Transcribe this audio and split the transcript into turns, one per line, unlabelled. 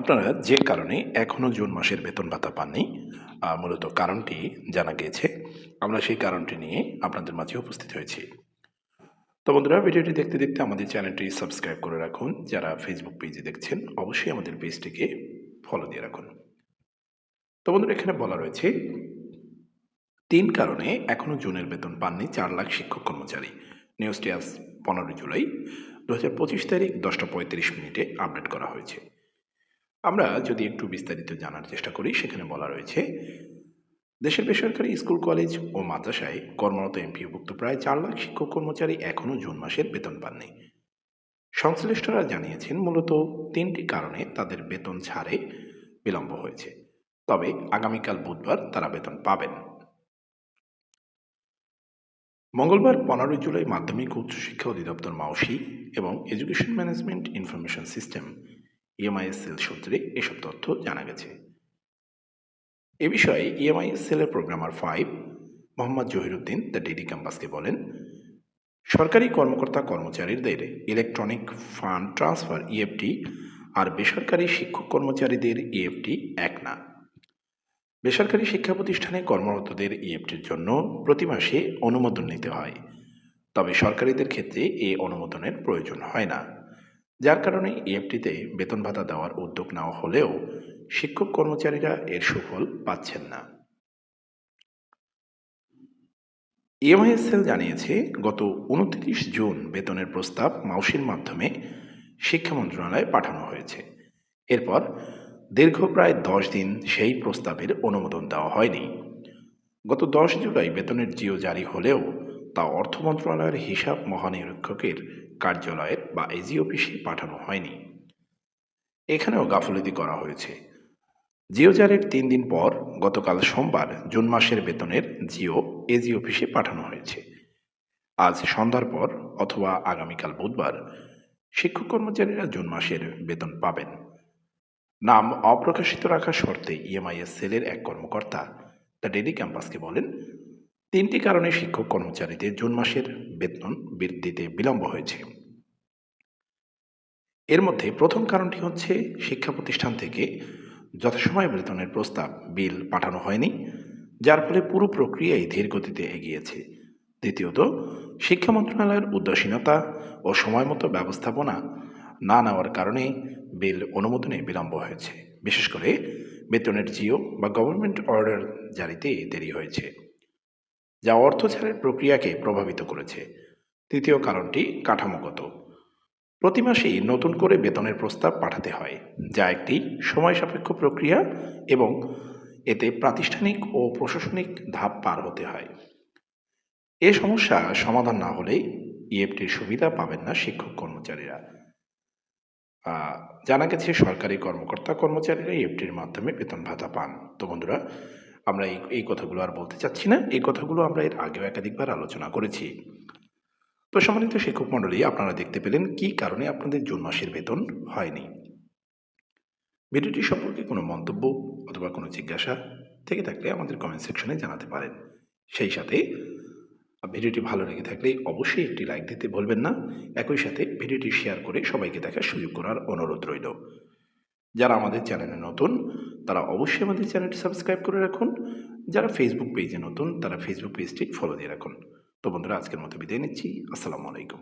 আপনারা যে কারণে এখনও জুন মাসের বেতন ভাতা পাননি মূলত কারণটি জানা গিয়েছে। আমরা সেই কারণটি নিয়ে আপনাদের মাঝে উপস্থিত হয়েছি। তো বন্ধুরা, ভিডিওটি দেখতে দেখতে আমাদের চ্যানেলটি সাবস্ক্রাইব করে রাখুন। যারা ফেসবুক পেজে দেখছেন, অবশ্যই আমাদের পেজটিকে ফলো দিয়ে রাখুন। তো বন্ধুরা, এখানে বলা রয়েছে, তিন কারণে এখনও জুনের বেতন পাননি চার লাখ শিক্ষক কর্মচারী। নিউজটি আজ পনেরোই জুলাই। দু হাজার পঁচিশ তারিখ, দশটা পঁয়ত্রিশ মিনিটে আপডেট করা হয়েছে। আমরা যদি একটু বিস্তারিত জানার চেষ্টা করি, সেখানে বলা রয়েছে, দেশের বেসরকারি স্কুল, কলেজ ও মাদ্রাসায় কর্মরত এমপিওভুক্ত প্রায় চার লাখ শিক্ষক কর্মচারী এখনও জুন মাসের বেতন পাননি। সংশ্লিষ্টরা জানিয়েছেন, মূলত তিনটি কারণে তাদের বেতন ছাড়ে বিলম্ব হয়েছে। তবে আগামীকাল বুধবার তারা বেতন পাবেন। মঙ্গলবার পনেরোই জুলাই মাধ্যমিক উচ্চশিক্ষা অধিদপ্তর মাওসি এবং education management information system EMISL সূত্রে এসব তথ্য জানা গেছে। এ বিষয়ে ইএমআইএসএল এর programmer five Mohammad Jahiruddin the DD ক্যাম্পাসকে বলেন, সরকারি কর্মকর্তা কর্মচারীদের ইলেকট্রনিক ফান্ড ট্রান্সফার ইএফটি আর বেসরকারি শিক্ষক কর্মচারীদের ইএফটি এক না। বেসরকারি শিক্ষা প্রতিষ্ঠানে কর্মরতদের ইএফটির জন্য প্রতি মাসে অনুমোদন নিতে হয়, তবে সরকারিদের ক্ষেত্রে এই অনুমোদনের প্রয়োজন হয় না। যার কারণে ইএফটিতে বেতন ভাতা দেওয়ার উদ্যোগ নেওয়া হলেও শিক্ষক কর্মচারীরা এর সুফল পাচ্ছেন না। ইএমআইএসএল জানিয়েছে, গত উনত্রিশ জুন বেতনের প্রস্তাব মাউসির মাধ্যমে শিক্ষা মন্ত্রণালয়ে পাঠানো হয়েছে। এরপর দীর্ঘ প্রায় দশ দিন সেই প্রস্তাবের অনুমোদন দেওয়া হয়নি। গত দশ জুলাই বেতনের জিও জারি হলেও তা অর্থ মন্ত্রণালয়ের হিসাব মহানিরীক্ষকের কার্যালয়ের বা এজি অফিসে পাঠানো হয়নি। এখানেও গাফলতি করা হয়েছে। জিও জারির তিন দিন পর গতকাল সোমবার জুন মাসের বেতনের জিও এজি অফিসে পাঠানো হয়েছে। আজ সন্ধ্যার পর অথবা আগামীকাল বুধবার শিক্ষক কর্মচারীরা জুন মাসের বেতন পাবেন। নাম অপ্রকাশিত রাখার শর্তে ইএমআইএস সেলের এক কর্মকর্তা দ্য ডেলি ক্যাম্পাসকে বলেন তিনটি কারণে শিক্ষক কর্মচারীদের জুন মাসের বেতন বৃদ্ধিতে বিলম্ব হয়েছে। এর মধ্যে প্রথম কারণটি হচ্ছে শিক্ষা প্রতিষ্ঠান থেকে যথাসময়ে বেতনের প্রস্তাব, বিল পাঠানো হয়নি, যার ফলে পুরো প্রক্রিয়াই ধীর গতিতে এগিয়েছে। দ্বিতীয়ত, শিক্ষা মন্ত্রণালয়ের উদাসীনতা ও সময়মতো ব্যবস্থাপনা না নেওয়ার কারণে বিল অনুমোদনে বিলম্ব হয়েছে। বিশেষ করে বেতনের জিও বা গভর্নমেন্ট অর্ডার জারিতে দেরি হয়েছে। যা অর্থ ছাড়ের প্রক্রিয়াকে প্রভাবিত করেছে। তৃতীয় কারণটি কাঠামোগত। প্রতি মাসেই নতুন করে বেতনের প্রস্তাব পাঠাতে হয়, যা একটি সময় সাপেক্ষ প্রক্রিয়া এবং এতে প্রাতিষ্ঠানিক ও প্রশাসনিক ধাপ পার হতে হয়। এ সমস্যা সমাধান না হলে ইএফটির সুবিধা পাবেন না শিক্ষক কর্মচারীরা। জানা গেছে সরকারি কর্মকর্তা কর্মচারীরা ইএফটির মাধ্যমে বেতন ভাতা পান। তো বন্ধুরা আমরা এই এই কথাগুলো আর বলতে চাচ্ছি না। এই কথাগুলো আমরা এর আগেও একাধিকবার আলোচনা করেছি। তো সম্মানিত শিক্ষক মণ্ডলী, আপনারা দেখতে পেলেন কি কারণে আপনাদের জুন মাসের বেতন হয়নি। ভিডিওটি সম্পর্কে কোনো মন্তব্য অথবা কোনো জিজ্ঞাসা থেকে থাকলে আমাদের কমেন্ট সেকশনে জানাতে পারেন। সেই সাথে ভিডিওটি ভালো লেগে থাকলে অবশ্যই একটি লাইক দিতে ভুলবেন না। একই সাথে ভিডিওটি শেয়ার করে সবাইকে দেখার সুযোগ করার অনুরোধ রইল। যারা আমাদের চ্যানেলে নতুন তারা অবশ্যই আমাদের চ্যানেলটি সাবস্ক্রাইব করে রাখুন। যারা ফেসবুক পেজে নতুন, তারা ফেসবুক পেজটি ফলো দিয়ে রাখুন। তো বন্ধুরা, আজকের মতো বিদায় নিচ্ছি। আসসালামু আলাইকুম।